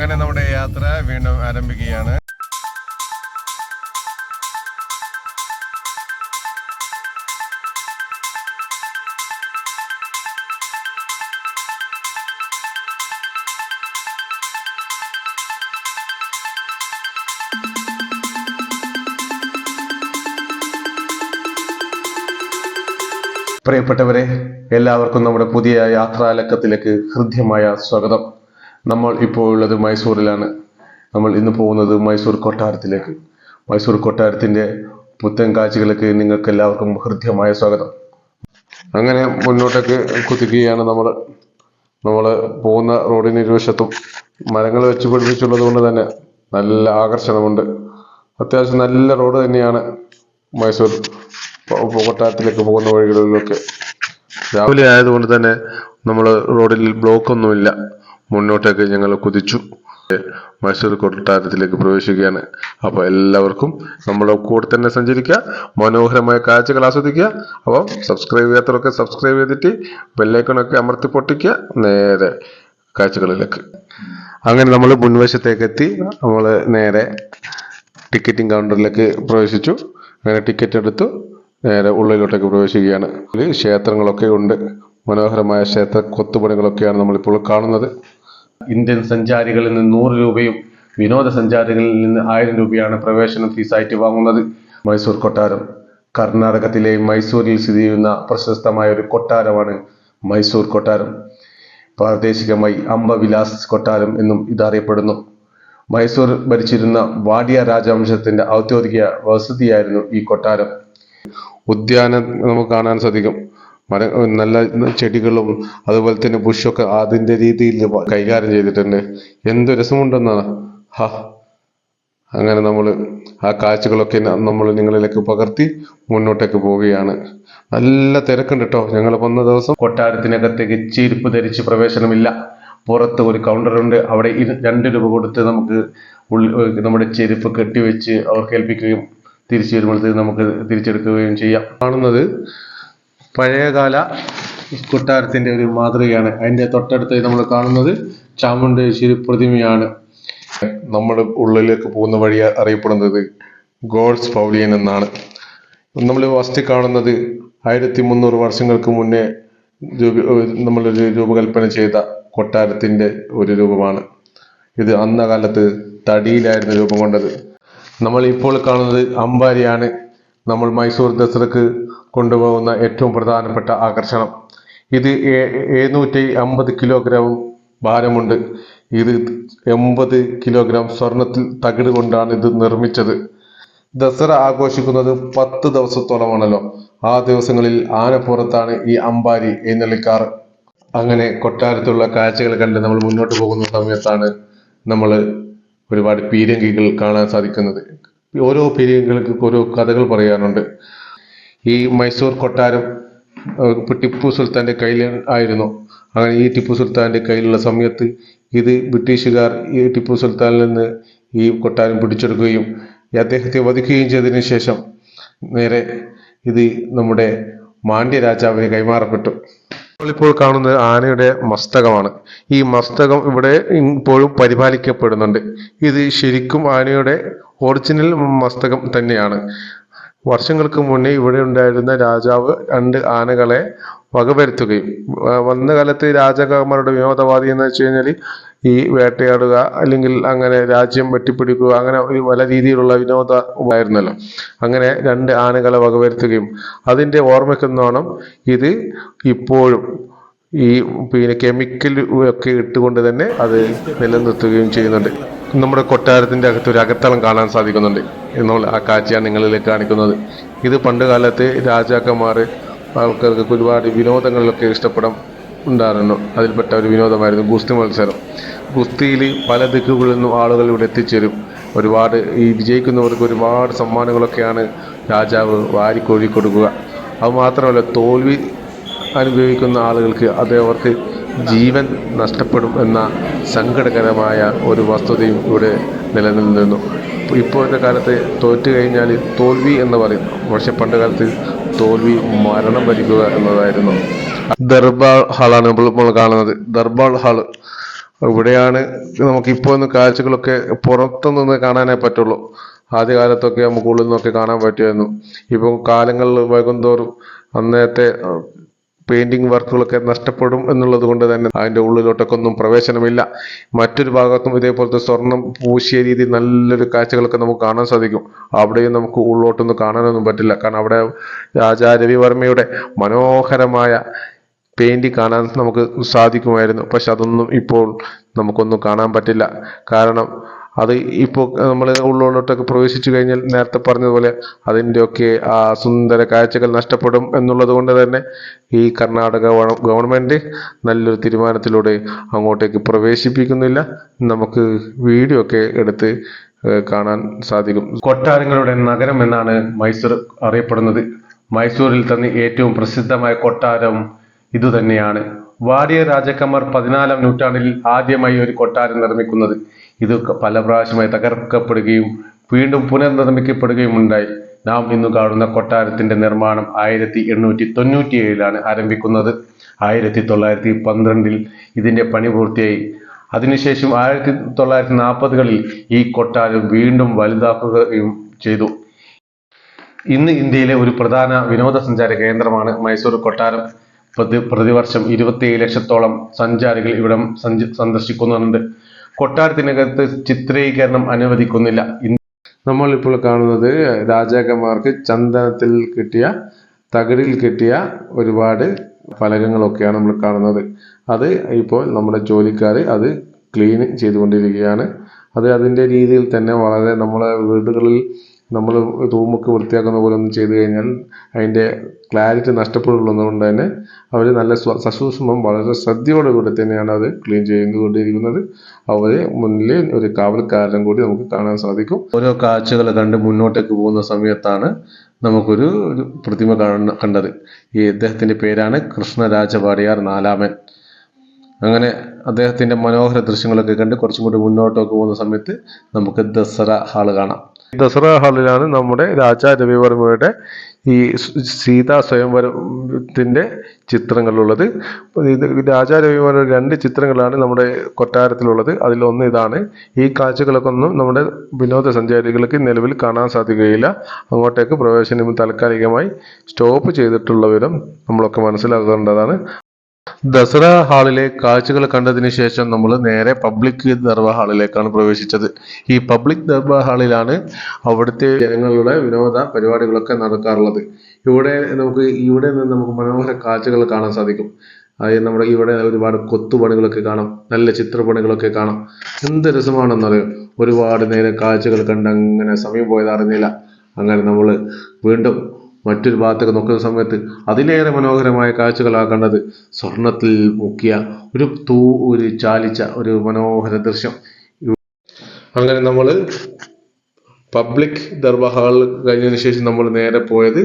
അങ്ങനെ നമ്മുടെ യാത്ര വീണ്ടും ആരംഭിക്കുകയാണ്. പ്രിയപ്പെട്ടവരെ എല്ലാവർക്കും നമ്മുടെ പുതിയ യാത്രാലക്കത്തിലേക്ക് ഹൃദ്യമായ സ്വാഗതം. നമ്മൾ ഇപ്പോൾ ഉള്ളത് മൈസൂരിലാണ്. നമ്മൾ ഇന്ന് പോകുന്നത് മൈസൂർ കൊട്ടാരത്തിലേക്ക്. മൈസൂർ കൊട്ടാരത്തിന്റെ പുത്തൻ കാഴ്ചകളിലേക്ക് നിങ്ങൾക്ക് എല്ലാവർക്കും ഹൃദ്യമായ സ്വാഗതം. അങ്ങനെ മുന്നോട്ടേക്ക് കുതിക്കുകയാണ് നമ്മൾ. നമ്മൾ പോകുന്ന റോഡിന് ഇരുവശത്തും മരങ്ങൾ വെച്ച് പിടിപ്പിച്ചുള്ളത് കൊണ്ട് തന്നെ നല്ല ആകർഷണമുണ്ട്. അത്യാവശ്യം നല്ല റോഡ് തന്നെയാണ് മൈസൂർ കൊട്ടാരത്തിലേക്ക് പോകുന്ന വഴികളിലൊക്കെ. രാവിലെ ആയതുകൊണ്ട് തന്നെ നമ്മൾ റോഡിൽ ബ്ലോക്ക് ഒന്നുമില്ല മുന്നോട്ടേക്ക് ഞങ്ങൾ കുതിച്ചു. മൈസൂർ കൊട്ടാരത്തിലേക്ക് പ്രവേശിക്കുകയാണ്. അപ്പോൾ എല്ലാവർക്കും നമ്മുടെ കൂടെ തന്നെ സഞ്ചരിക്കുക മനോഹരമായ കാഴ്ചകൾ ആസ്വദിക്കുക. അപ്പോൾ സബ്സ്ക്രൈബ് ചെയ്യാത്തവരൊക്കെ സബ്സ്ക്രൈബ് ചെയ്തിട്ട് ബെല്ലൈക്കണൊക്കെ അമർത്തി പൊട്ടിക്കുക. നേരെ കാഴ്ചകളിലേക്ക്. അങ്ങനെ നമ്മൾ മുൻവശത്തേക്ക് എത്തി. നമ്മൾ നേരെ ടിക്കറ്റിംഗ് കൗണ്ടറിലേക്ക് പ്രവേശിച്ചു. അങ്ങനെ ടിക്കറ്റ് എടുത്തു. നേരെ ഉള്ളിലോട്ടേക്ക് പ്രവേശിക്കുകയാണ്. ക്ഷേത്രങ്ങളൊക്കെ ഉണ്ട്. മനോഹരമായ ക്ഷേത്ര കൊത്തുപണികളൊക്കെയാണ് നമ്മളിപ്പോൾ കാണുന്നത്. ഇന്ത്യൻ സഞ്ചാരികളിൽ നിന്ന് നൂറ് രൂപയും വിനോദസഞ്ചാരികളിൽ നിന്ന് ആയിരം രൂപയാണ് പ്രവേശന ഫീസായിട്ട് വാങ്ങുന്നത്. മൈസൂർ കൊട്ടാരം. കർണാടകത്തിലെ മൈസൂരിൽ സ്ഥിതി ചെയ്യുന്ന പ്രശസ്തമായ ഒരു കൊട്ടാരമാണ് മൈസൂർ കൊട്ടാരം. പ്രാദേശികമായി അംബവിലാസ് കൊട്ടാരം എന്നും ഇതറിയപ്പെടുന്നു. മൈസൂർ ഭരിച്ചിരുന്ന വാടിയ രാജവംശത്തിന്റെ ഔദ്യോഗിക വസതിയായിരുന്നു ഈ കൊട്ടാരം. ഉദ്യാനം നമുക്ക് കാണാൻ സാധിക്കും. മര നല്ല ചെടികളും അതുപോലെ തന്നെ ബുഷൊക്കെ അതിന്റെ രീതിയിൽ കൈകാര്യം ചെയ്തിട്ടുണ്ട്. എന്ത് രസമുണ്ടെന്നാണ് ഹാ. അങ്ങനെ നമ്മൾ ആ കാഴ്ചകളൊക്കെ നമ്മൾ നിങ്ങളിലേക്ക് പകർത്തി മുന്നോട്ടേക്ക് പോവുകയാണ്. നല്ല തിരക്കുണ്ട് കേട്ടോ ഞങ്ങൾ വന്ന ദിവസം കൊട്ടാരത്തിനകത്തേക്ക് ചീരിപ്പ് ധരിച്ച് പ്രവേശനമില്ല. പുറത്ത് ഒരു കൗണ്ടറുണ്ട്. അവിടെ രണ്ട് രൂപ കൊടുത്ത് നമുക്ക് നമ്മുടെ ചെരുപ്പ് കെട്ടിവെച്ച് അവർക്ക് ഏൽപ്പിക്കുകയും തിരിച്ചു വരുമ്പോഴത്തേക്ക് നമുക്ക് തിരിച്ചെടുക്കുകയും ചെയ്യാം. കാണുന്നത് പഴയകാല കൊട്ടാരത്തിന്റെ ഒരു മാതൃകയാണ്. അതിന്റെ തൊട്ടടുത്ത് നമ്മൾ കാണുന്നത് ചാമുണ്ടേശ്വരി പ്രതിമയാണ്. നമ്മൾ ഉള്ളിലേക്ക് പോകുന്ന വഴി അറിയപ്പെടുന്നത് ഗോൾസ് പൗലിയൻ എന്നാണ്. നമ്മൾ ഫസ്റ്റ് കാണുന്നത് ആയിരത്തി മുന്നൂറ് വർഷങ്ങൾക്ക് മുന്നേ നമ്മളൊരു രൂപകൽപ്പന ചെയ്ത കൊട്ടാരത്തിന്റെ ഒരു രൂപമാണ്. ഇത് അന്ന കാലത്ത് തടിയിലായിരുന്നു രൂപം കൊണ്ടത്. നമ്മൾ ഇപ്പോൾ കാണുന്നത് അമ്പാരിയാണ് നമ്മൾ മൈസൂർ ദസറക്ക് കൊണ്ടുപോകുന്ന ഏറ്റവും പ്രധാനപ്പെട്ട ആകർഷണം. ഇത് എഴുന്നൂറ്റി അമ്പത് കിലോഗ്രാം ഭാരമുണ്ട്. ഇത് എൺപത് കിലോഗ്രാം സ്വർണത്തിൽ തകിട് കൊണ്ടാണ് ഇത് നിർമ്മിച്ചത്. ദസറ ആഘോഷിക്കുന്നത് പത്ത് ദിവസത്തോളമാണല്ലോ. ആ ദിവസങ്ങളിൽ ആനപ്പുറത്താണ് ഈ അമ്പാരി എഴുന്നള്ളിക്കാറ് അങ്ങനെ കൊട്ടാരത്തുള്ള കാഴ്ചകൾ കണ്ട് നമ്മൾ മുന്നോട്ട് പോകുന്ന സമയത്താണ് നമ്മൾ ഒരുപാട് പീരങ്കികൾ കാണാൻ സാധിക്കുന്നത്. ഓരോ പീരങ്കികൾക്ക് ഓരോ കഥകൾ പറയാനുണ്ട് ഈ മൈസൂർ കൊട്ടാരം ടിപ്പു സുൽത്താന്റെ കയ്യിൽ ആയിരുന്നു. അങ്ങനെ ഈ ടിപ്പു സുൽത്താന്റെ കയ്യിലുള്ള സമയത്ത് ഇത് ബ്രിട്ടീഷുകാർ ഈ ടിപ്പു സുൽത്താനിൽ നിന്ന് ഈ കൊട്ടാരം പിടിച്ചെടുക്കുകയും അദ്ദേഹത്തെ വധിക്കുകയും ചെയ്തതിന് ശേഷം നേരെ ഇത് നമ്മുടെ മാണ്ഡ്യ രാജാവിന് കൈമാറപ്പെട്ടു. ഇപ്പോൾ കാണുന്നത് ആനയുടെ മസ്തകമാണ്. ഈ മസ്തകം ഇവിടെ ഇപ്പോഴും പരിപാലിക്കപ്പെടുന്നുണ്ട്. ഇത് ശരിക്കും ആനയുടെ ഒറിജിനൽ മസ്തകം തന്നെയാണ്. വർഷങ്ങൾക്ക് മുന്നേ ഇവിടെ ഉണ്ടായിരുന്ന രാജാവ് രണ്ട് ആനകളെ വകവരുത്തുകയും വന്ന കാലത്ത് രാജാക്കന്മാരുടെ വിനോദവാദി എന്ന് വെച്ച് കഴിഞ്ഞാൽ ഈ വേട്ടയാടുക അല്ലെങ്കിൽ അങ്ങനെ രാജ്യം വെട്ടിപ്പിടിക്കുക അങ്ങനെ ഒരു പല രീതിയിലുള്ള വിനോദ ആയിരുന്നല്ലോ അങ്ങനെ രണ്ട് ആനകളെ വകവരുത്തുകയും അതിന്റെ ഓർമ്മയ്ക്കൊന്നോണം ഇത് ഇപ്പോഴും ഈ പിന്നെ കെമിക്കൽ ഒക്കെ ഇട്ടുകൊണ്ട് തന്നെ അത് നിലനിർത്തുകയും ചെയ്യുന്നുണ്ട്. നമ്മുടെ കൊട്ടാരത്തിന്റെ അകത്ത് ഒരു അകത്തളം കാണാൻ സാധിക്കുന്നുണ്ട്. എന്നുള്ള ആ കാഴ്ചയാണ് നിങ്ങളിലേക്ക് കാണിക്കുന്നത്. ഇത് പണ്ട് കാലത്ത് രാജാക്കന്മാർ ആൾക്കാർക്ക് ഒരുപാട് വിനോദങ്ങളിലൊക്കെ ഇഷ്ടപ്പെടാൻ ഉണ്ടായിരുന്നു. അതിൽപ്പെട്ട ഒരു വിനോദമായിരുന്നു ഗുസ്തി മത്സരം. ഗുസ്തിയിൽ പല ദിക്കുകളിൽ നിന്നും ആളുകൾ ഇവിടെ എത്തിച്ചേരും. ഒരുപാട് ഈ വിജയിക്കുന്നവർക്ക് ഒരുപാട് സമ്മാനങ്ങളൊക്കെയാണ് രാജാവ് വാരിക്കോഴി കൊടുക്കുക. അത് മാത്രമല്ല തോൽവി അനുഭവിക്കുന്ന ആളുകൾക്ക് അത് അവർക്ക് ജീവൻ നഷ്ടപ്പെടും എന്ന സങ്കടകരമായ ഒരു വസ്തുതയും ഇവിടെ നിലനിന്നിരുന്നു. ഇപ്പോഴത്തെ കാലത്ത് തോറ്റു കഴിഞ്ഞാൽ തോൽവി എന്ന് പറയും. പക്ഷെ പണ്ട് കാലത്ത് തോൽവി മരണം വരിക്കുക എന്നതായിരുന്നു. ദർബാർ ഹാളാണ് നമ്മൾ ഇപ്പോൾ കാണുന്നത്. ദർബാർ ഹാൾ ഇവിടെയാണ് നമുക്ക് ഇപ്പോൾ ഒന്ന് കാഴ്ചകളൊക്കെ പുറത്തു നിന്ന് കാണാനേ പറ്റുള്ളൂ. ആദ്യകാലത്തൊക്കെ നമുക്ക് ഉള്ളിൽ നിന്നൊക്കെ കാണാൻ പറ്റുമായിരുന്നു. ഇപ്പം കാലങ്ങൾ വൈകുന്തോറും അന്നത്തെ പെയിന്റിംഗ് വർക്കുകളൊക്കെ നഷ്ടപ്പെടും എന്നുള്ളത് കൊണ്ട് തന്നെ അതിന്റെ ഉള്ളിലോട്ടൊക്കെ ഒന്നും പ്രവേശനമില്ല. മറ്റൊരു ഭാഗത്തും ഇതേപോലത്തെ സ്വർണം പൂശിയ രീതി നല്ലൊരു കാഴ്ചകളൊക്കെ നമുക്ക് കാണാൻ സാധിക്കും. അവിടെയും നമുക്ക് ഉള്ളോട്ടൊന്നും കാണാനൊന്നും പറ്റില്ല. കാരണം അവിടെ രാജാ രവിവർമ്മയുടെ മനോഹരമായ പെയിന്റ് കാണാൻ നമുക്ക് സാധിക്കുമായിരുന്നു. പക്ഷെ അതൊന്നും ഇപ്പോൾ നമുക്കൊന്നും കാണാൻ പറ്റില്ല. കാരണം അത് ഇപ്പോൾ നമ്മൾ ഉള്ളിലോട്ടൊക്കെ പ്രവേശിച്ചു കഴിഞ്ഞാൽ നേരത്തെ പറഞ്ഞതുപോലെ അതിന്റെയൊക്കെ ആ സുന്ദര കാഴ്ചകൾ നഷ്ടപ്പെടും എന്നുള്ളത് കൊണ്ട് തന്നെ ഈ കർണാടക ഗവൺമെന്റ് നല്ലൊരു തീരുമാനത്തിലൂടെ അങ്ങോട്ടേക്ക് പ്രവേശിപ്പിക്കുന്നില്ല. നമുക്ക് വീഡിയോ ഒക്കെ എടുത്ത് കാണാൻ സാധിക്കും. കൊട്ടാരങ്ങളുടെ നഗരം എന്നാണ് മൈസൂർ അറിയപ്പെടുന്നത്. മൈസൂരിൽ തന്നെ ഏറ്റവും പ്രസിദ്ധമായ കൊട്ടാരം ഇതുതന്നെയാണ്. വാടിയ രാജാക്കന്മാർ പതിനാലാം നൂറ്റാണ്ടിൽ ആദ്യമായി ഒരു കൊട്ടാരം നിർമ്മിക്കുന്നത്. ഇത് പല പ്രാവശ്യമായി തകർക്കപ്പെടുകയും വീണ്ടും പുനർനിർമ്മിക്കപ്പെടുകയും ഉണ്ടായി നാം ഇന്ന് കാണുന്ന കൊട്ടാരത്തിന്റെ നിർമ്മാണം ആയിരത്തി എണ്ണൂറ്റി തൊണ്ണൂറ്റി ഏഴിലാണ് ആരംഭിക്കുന്നത്. ആയിരത്തി തൊള്ളായിരത്തി പന്ത്രണ്ടിൽ ഇതിന്റെ പണി പൂർത്തിയായി. അതിനുശേഷം ആയിരത്തി തൊള്ളായിരത്തി നാൽപ്പതുകളിൽ ഈ കൊട്ടാരം വീണ്ടും വലുതാക്കുകയും ചെയ്തു. ഇന്ന് ഇന്ത്യയിലെ ഒരു പ്രധാന വിനോദസഞ്ചാര കേന്ദ്രമാണ് മൈസൂർ കൊട്ടാരം. പ്രതി പ്രതിവർഷം ഇരുപത്തിയേഴ് ലക്ഷത്തോളം സഞ്ചാരികൾ ഇവിടം സഞ്ച സന്ദർശിക്കുന്നുണ്ട്. കൊട്ടാരത്തിനകത്ത് ചിത്രീകരണം അനുവദിക്കുന്നില്ല. നമ്മൾ ഇപ്പോൾ കാണുന്നത് രാജാക്കന്മാർക്ക് ചന്ദനത്തിൽ കിട്ടിയ തകിടിൽ കിട്ടിയ ഒരുപാട് ഫലകങ്ങളൊക്കെയാണ് നമ്മൾ കാണുന്നത്. അത് ഇപ്പോൾ നമ്മുടെ ജോലിക്കാർ അത് ക്ലീൻ ചെയ്തുകൊണ്ടിരിക്കുകയാണ്. അത് അതിന്റെ രീതിയിൽ തന്നെ വളരെ നമ്മളെ വീടുകളിൽ നമ്മൾ റൂമൊക്കെ വൃത്തിയാക്കുന്ന പോലെ ഒന്നും ചെയ്തു കഴിഞ്ഞാൽ അതിന്റെ ക്ലാരിറ്റി നഷ്ടപ്പെടുള്ളതുകൊണ്ട് തന്നെ അവർ നല്ല സസൂക്ഷ്മം വളരെ ശ്രദ്ധയോടെ കൂടെ തന്നെയാണ് അത് ക്ലീൻ ചെയ്തുകൊണ്ടിരിക്കുന്നത്. അവരെ മുന്നിൽ ഒരു കാവൽക്കാരൻ കൂടി നമുക്ക് കാണാൻ സാധിക്കും. ഓരോ കാഴ്ചകൾ കണ്ട് മുന്നോട്ടേക്ക് പോകുന്ന സമയത്താണ് നമുക്കൊരു ഒരു പ്രതിമ കാണുന്ന കണ്ടത്. ഈ അദ്ദേഹത്തിന്റെ പേരാണ് കൃഷ്ണരാജ വാടിയാർ നാലാമൻ. അങ്ങനെ അദ്ദേഹത്തിന്റെ മനോഹര ദൃശ്യങ്ങളൊക്കെ കണ്ട് കുറച്ചും കൂടി മുന്നോട്ടൊക്കെ പോകുന്ന സമയത്ത് നമുക്ക് ദസറ ഹാൾ കാണാം. ദസറ ഹാളിലാണ് നമ്മുടെ രാജാ രവിവർമ്മയുടെ ഈ സീതാ സ്വയംവരത്തിന്റെ ചിത്രങ്ങളുള്ളത്. രാജാ രവിവർമ്മയുടെ രണ്ട് ചിത്രങ്ങളാണ് നമ്മുടെ കൊട്ടാരത്തിലുള്ളത്. അതിലൊന്ന് ഇതാണ്. ഈ കാഴ്ചകളൊക്കെ ഒന്നും നമ്മുടെ വിനോദസഞ്ചാരികൾക്ക് നിലവിൽ കാണാൻ സാധിക്കുകയില്ല. അങ്ങോട്ടേക്ക് പ്രവേശനം താൽക്കാലികമായി സ്റ്റോപ്പ് ചെയ്തിട്ടുള്ള വിധം നമ്മളൊക്കെ മനസ്സിലാക്കേണ്ടതാണ്. ദസറ ഹാളിലെ കാഴ്ചകൾ കണ്ടതിന് ശേഷം നമ്മൾ നേരെ പബ്ലിക് ദർബാർ ഹാളിലേക്കാണ് പ്രവേശിച്ചത്. ഈ പബ്ലിക് ദർബാർ ഹാളിലാണ് അവിടുത്തെ ജനങ്ങളുടെ വിനോദ പരിപാടികളൊക്കെ നടക്കാറുള്ളത്. ഇവിടെ നമുക്ക് ഇവിടെ നിന്ന് നമുക്ക് മനോഹര കാഴ്ചകൾ കാണാൻ സാധിക്കും. നമ്മുടെ ഇവിടെ ഒരുപാട് കൊത്തുപണികളൊക്കെ കാണാം. നല്ല ചിത്രപണികളൊക്കെ കാണാം. എന്ത് രസമാണെന്നറിയോ? ഒരുപാട് നേരം കാഴ്ചകൾ കണ്ട് അങ്ങനെ സമയം പോയതറിഞ്ഞില്ല. അങ്ങനെ നമ്മൾ വീണ്ടും മറ്റൊരു ഭാഗത്തൊക്കെ നോക്കുന്ന സമയത്ത് അതിലേറെ മനോഹരമായ കാഴ്ചകളാണ് കണ്ടത്. സ്വർണത്തിൽ മുക്കിയ ഒരു തൂ ഒരു ചാലിച്ച ഒരു മനോഹര ദൃശ്യം. അങ്ങനെ നമ്മൾ പബ്ലിക് ദർബാർ കഴിഞ്ഞതിന് ശേഷം നമ്മൾ നേരെ പോയത്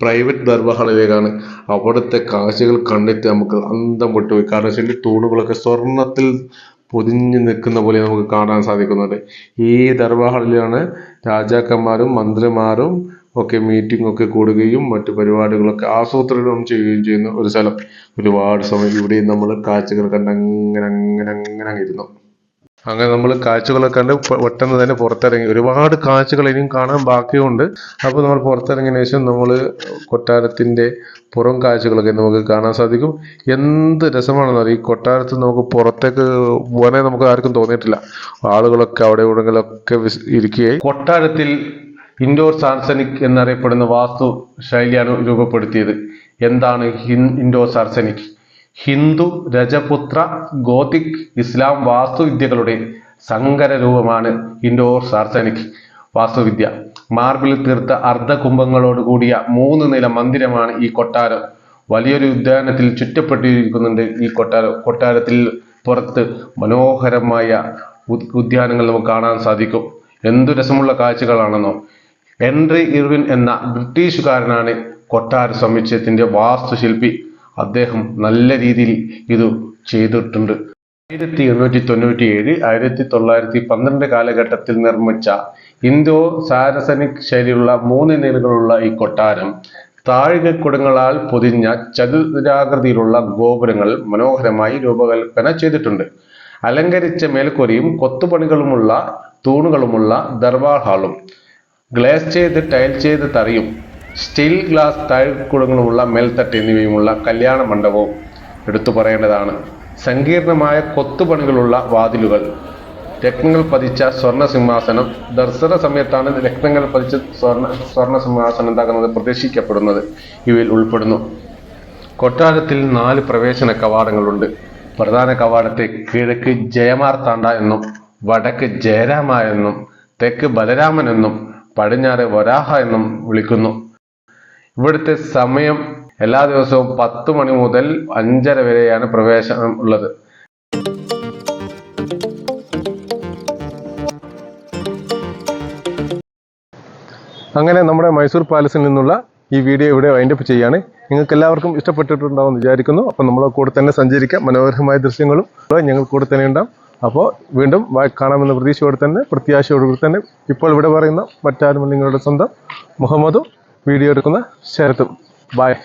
പ്രൈവറ്റ് ദർബാർ ഹാളിലേക്കാണ് അവിടുത്തെ കാഴ്ചകൾ കണ്ടിട്ട് നമുക്ക് അന്തം വിട്ടുപോയി കാരണം വെച്ചാൽ തൂണുകളൊക്കെ സ്വർണത്തിൽ പൊതിഞ്ഞു നിൽക്കുന്ന പോലെ നമുക്ക് കാണാൻ സാധിക്കുന്നുണ്ട്. ഈ ദർബാർ ഹാളിലാണ് രാജാക്കന്മാരും മന്ത്രിമാരും ഒക്കെ മീറ്റിംഗ് ഒക്കെ കൂടുകയും മറ്റു പരിപാടികളൊക്കെ ആസൂത്രണം ചെയ്യുകയും ചെയ്യുന്ന ഒരു സ്ഥലം. ഒരുപാട് സമയം ഇവിടെയും നമ്മൾ കാഴ്ചകൾ കണ്ട് അങ്ങനെ അങ്ങനെ അങ്ങനെ അങ്ങ് ഇരുന്നു. അങ്ങനെ നമ്മൾ കാഴ്ചകളൊക്കെ കണ്ട് പെട്ടെന്ന് തന്നെ പുറത്തിറങ്ങി. ഒരുപാട് കാഴ്ചകൾ ഇനിയും കാണാൻ ബാക്കിയുണ്ട്. അപ്പോൾ നമ്മൾ പുറത്തിറങ്ങിയ ശേഷം നമ്മൾ കൊട്ടാരത്തിന്റെ പുറം കാഴ്ചകളൊക്കെ നമുക്ക് കാണാൻ സാധിക്കും. എന്ത് രസമാണെന്ന് അറിയാം? ഈ കൊട്ടാരത്തിൽ നമുക്ക് പുറത്തേക്ക് പോകാനേ നമുക്ക് ആർക്കും തോന്നിയിട്ടില്ല. ആളുകളൊക്കെ അവിടെ ഇവിടെങ്കിലൊക്കെ ഇരിക്കുകയായി. കൊട്ടാരത്തിൽ ഇൻഡോർ സാർസനിക് എന്നറിയപ്പെടുന്ന വാസ്തു ശൈലിയാണ് രൂപപ്പെടുത്തിയത് എന്താണ് Indo Saracenic Hindu Rajput Gothic Islam വാസ്തുവിദ്യകളുടെ സങ്കര രൂപമാണ് ഇൻഡോർ സാർസനിക് വാസ്തുവിദ്യ. മാർബിൾ തീർത്ത അർദ്ധകുംഭങ്ങളോട് കൂടിയ മൂന്ന് നില മന്ദിരമാണ് ഈ കൊട്ടാരം. വലിയൊരു ഉദ്യാനത്തിൽ ചുറ്റപ്പെട്ടിരിക്കുന്നുണ്ട് ഈ കൊട്ടാരം. കൊട്ടാരത്തിൽ പുറത്ത് മനോഹരമായ ഉദ്യാനങ്ങൾ നമുക്ക് കാണാൻ സാധിക്കും. എന്തു രസമുള്ള കാഴ്ചകളാണെന്നോ. ഹെൻറി ഇർവിൻ എന്ന ബ്രിട്ടീഷുകാരനാണ് കൊട്ടാര സമുച്ചയത്തിന്റെ വാസ്തുശില്പി. അദ്ദേഹം നല്ല രീതിയിൽ ഇത് ചെയ്തിട്ടുണ്ട്. ആയിരത്തി എണ്ണൂറ്റി തൊണ്ണൂറ്റി ഏഴ് ആയിരത്തി തൊള്ളായിരത്തി പന്ത്രണ്ട് കാലഘട്ടത്തിൽ നിർമ്മിച്ച ഇന്തോ സാരസനിക് ശൈലിയുള്ള മൂന്ന് നിലകളുള്ള ഈ കൊട്ടാരം താഴികക്കുടങ്ങളാൽ പൊതിഞ്ഞ ചതുരാകൃതിയിലുള്ള ഗോപുരങ്ങൾ മനോഹരമായി രൂപകൽപ്പന ചെയ്തിട്ടുണ്ട്. അലങ്കരിച്ച മേൽക്കൂരയും കൊത്തുപണികളുമുള്ള തൂണുകളുമുള്ള ദർബാർ ഹാളും ഗ്ലാസ് ചെയ്ത് ടൈൽ ചെയ്ത് തറിയും. സ്റ്റീൽ ഗ്ലാസ് താഴ്ക്കുടങ്ങളുമുള്ള മേൽത്തട്ട് എന്നിവയുമുള്ള കല്യാണ മണ്ഡപവും എടുത്തു പറയേണ്ടതാണ്. സങ്കീർണമായ കൊത്തുപണികളുള്ള വാതിലുകൾ. രത്നങ്ങൾ പതിച്ച സ്വർണ സിംഹാസനം. ദർശന സമയത്താണ് രത്നങ്ങൾ പതിച്ച സ്വർണ സ്വർണ സിംഹാസനം ഉണ്ടാകുന്നത് പ്രതീക്ഷിക്കപ്പെടുന്നത്. ഇവയിൽ ഉൾപ്പെടുന്നു. കൊട്ടാരത്തിൽ നാല് പ്രവേശന കവാടങ്ങളുണ്ട്. പ്രധാന കവാടത്തെ കിഴക്ക് ജയമാർത്താണ്ഡ എന്നും വടക്ക് ജയരാമ എന്നും തെക്ക് ബലരാമൻ എന്നും പടിഞ്ഞാറ് വരാഹ എന്നും വിളിക്കുന്നു. ഇവിടുത്തെ സമയം എല്ലാ ദിവസവും പത്ത് മണി മുതൽ അഞ്ചര വരെയാണ് പ്രവേശനം ഉള്ളത്. അങ്ങനെ നമ്മുടെ മൈസൂർ പാലസിൽ നിന്നുള്ള ഈ വീഡിയോ ഇവിടെ വൈൻഡപ്പ് ചെയ്യാണ് നിങ്ങൾക്ക് എല്ലാവർക്കും ഇഷ്ടപ്പെട്ടിട്ടുണ്ടാവും എന്ന് വിചാരിക്കുന്നു. അപ്പം നമ്മളെ കൂടെ തന്നെ സഞ്ചരിക്കാം. മനോഹരമായ ദൃശ്യങ്ങളും ഞങ്ങൾ കൂടെ തന്നെ ഉണ്ടാവും. അപ്പോൾ വീണ്ടും കാണാമെന്ന പ്രതീക്ഷയോടെ തന്നെ പ്രത്യാശയോടുകൂടി തന്നെ ഇപ്പോൾ ഇവിടെ പറയുന്ന മറ്റാരും നിങ്ങളുടെ സ്വന്തം മുഹമ്മദും വീഡിയോ എടുക്കുന്ന ശരത്തും. ബായ്